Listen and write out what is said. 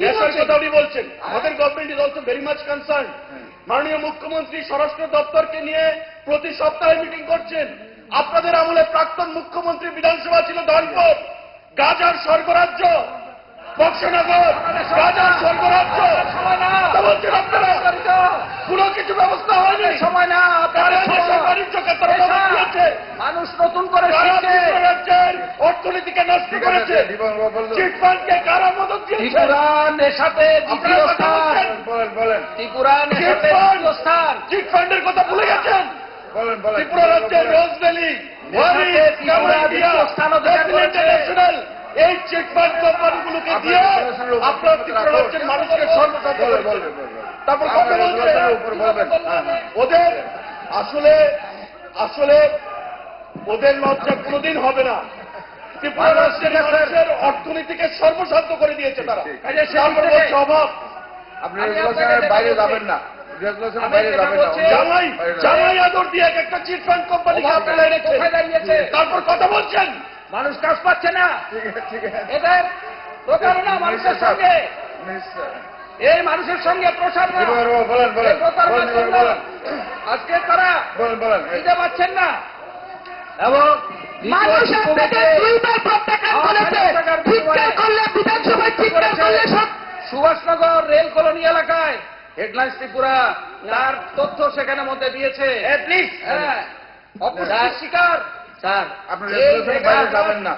কথা উনি বলছেন। আমাদের government is also very much concern মাননীয় মুখ্যমন্ত্রী স্বরাষ্ট্র দপ্তরকে নিয়ে প্রতি সপ্তাহে মিটিং করছেন। আপনাদের আমলে প্রাক্তন মুখ্যমন্ত্রী বিধানসভা ছিল ধনপুর গাজার স্বর্গরাজ্য। বক্সনগর। গাজার স্বর্গরাজ্য। তা বলছেন আপনারা? কোনো কিছু ব্যবস্থা হয়নি। সময় না মানুষ নতুন করে রাজ্যের অর্থনীতিকে নষ্ট করেছে। চিটফান্ডকে কারা ত্রিপুরা নেশাতে দ্বিতীয় স্থান। বলেন বলেন। ত্রিপুরা নেশাতে দ্বিতীয় স্থান। চিটফান্ডের কথা ভুলে গেছেন? বলেন বলেন। ত্রিপুরা রাজ্যের করেছে। ইন্টারন্যাশনাল এই চিটফান্ড কোম্পানিগুলোকে দিয়ে আপনার ত্রিপুরা রাজ্যের মানুষকে তারপর কথা বলবেন। হ্যাঁ হ্যাঁ। ওদের আসলে আসলে ওদের লজ্জা কোনোদিন হবে না। ত্রিপুরা রাজ্যের অর্থনীতিকে সর্বশান্ত করে দিয়েছে তারা। তারপর অভাব। আপনি রেগুলেশনের বাইরে যাবেন না। কথা বলছেন। মানুষ কাজ পাচ্ছে না। ঠিক আছে ঠিক আছে। এদের প্রতারণা মানুষের সঙ্গে। এই মানুষের সঙ্গে প্রসারণা আজকে তারা বলেন বলেন। দিতে পারছেন না। এবং সুভাষনগর রেল কলোনি এলাকায়। হেডলাইন্স ত্রিপুরা তার তথ্য সেখানে মধ্যে দিয়েছে। হ্যাঁ শিকার। স্যার আপনি যাবেন না।